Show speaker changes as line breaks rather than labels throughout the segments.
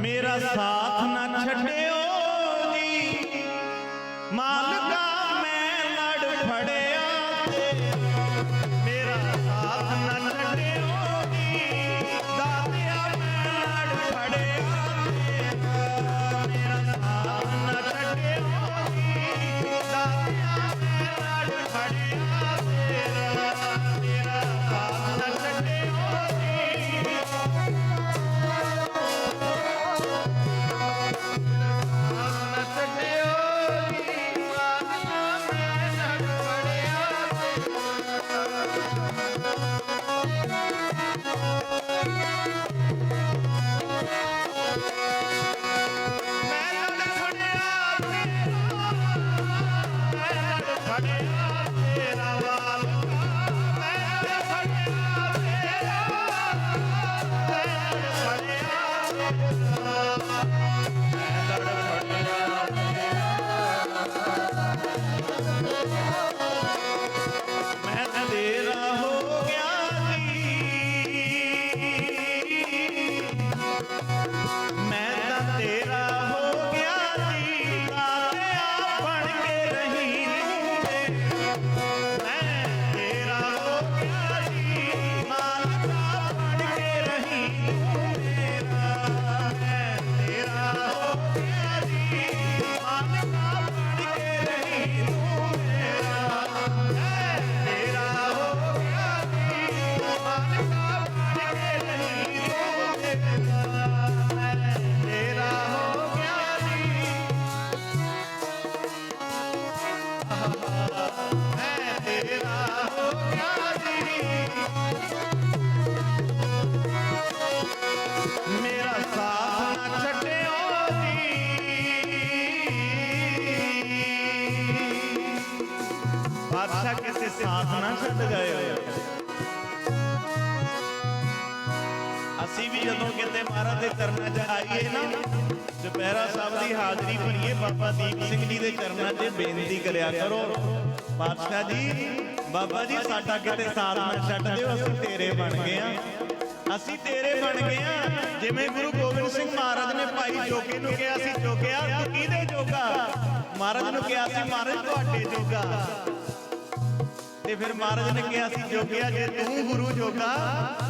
ਮੇਰਾ ਸਾਥ ਨਾ ਛੱਡਿਓ ਜੀ। ਮਾਲਕਾ ਮੈਂ ਲੜ ਬਾਦਸ਼ਾਹ ਕਿਸੇ ਸਾਥ ਨਾ ਛੱਡ ਗਏ ਅਸੀਂ ਵੀ ਜਦੋਂ ਕਿਤੇ ਮਹਾਰਾਜ ਦੇ ਚਰਨਾਂ 'ਚ ਆਈਏ ਨਾ ਚੁਪਹਿਰਾ ਸਾਹਿਬ ਦੀ ਹਾਜ਼ਰੀ ਭਰੀਏ, ਬਾਬਾ ਦੀਪ ਸਿੰਘ ਜੀ ਦੇ ਚਰਨਾਂ 'ਚ ਬੇਨਤੀ ਕਰਿਆ ਕਰੋ। ਬਾਦਸ਼ਾਹ ਜੀ, ਬਾਬਾ ਜੀ, ਸਾਡਾ ਕਿਤੇ ਸਾਥ ਨਾ ਛੱਡ ਦਿਓ, ਅਸੀਂ ਤੇਰੇ ਬਣ ਗਏ ਆ। ਅਸੀਂ ਤੇਰੇ ਬਣ ਗਏ ਆ। ਜਿਵੇਂ ਗੁਰੂ ਗੋਬਿੰਦ ਸਿੰਘ ਮਹਾਰਾਜ ਨੇ ਭਾਈ ਜੋਗੇ ਨੂੰ ਕਿਹਾ ਸੀ, ਜੋਗਿਆ, ਤੂੰ ਕਿਹਦੇ ਜੋਗਾ? ਮਹਾਰਾਜ ਨੂੰ ਕਿਹਾ ਸੀ, ਮਹਾਰਾਜ, ਤੁਹਾਡੇ ਜੋਗਾ। ਤੇ ਫਿਰ ਮਹਾਰਾਜ ਨੇ ਕਿਹਾ ਸੀ, ਜੋਗਿਆ, ਜੇ ਤੂੰ ਗੁਰੂ ਜੋਗਾ,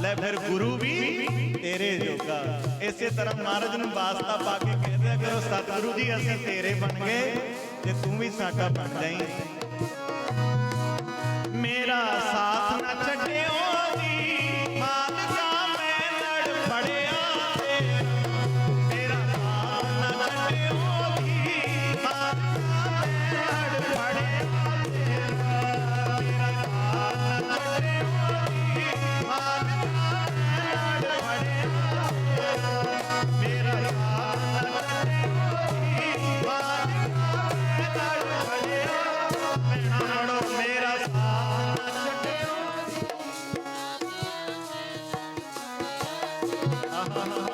ਲੈ ਫਿਰ ਗੁਰੂ ਵੀ ਤੇਰੇ ਜੋਗਾ। ਇਸੇ ਤਰ੍ਹਾਂ ਮਹਾਰਾਜ ਨੂੰ ਵਾਸਤਾ ਪਾ ਕੇ ਕਹਿੰਦੇ ਕਰੋ ਸਤਿਗੁਰੂ ਜੀ, ਅਸੀਂ ਤੇਰੇ ਬਣ ਗਏ ਤੇ ਤੂੰ ਵੀ ਸਾਡਾ ਬਣ ਜਾਈਂ। ਮੇਰਾ ਸਾਥ ਛੱਡਿਓ ਆਹਾ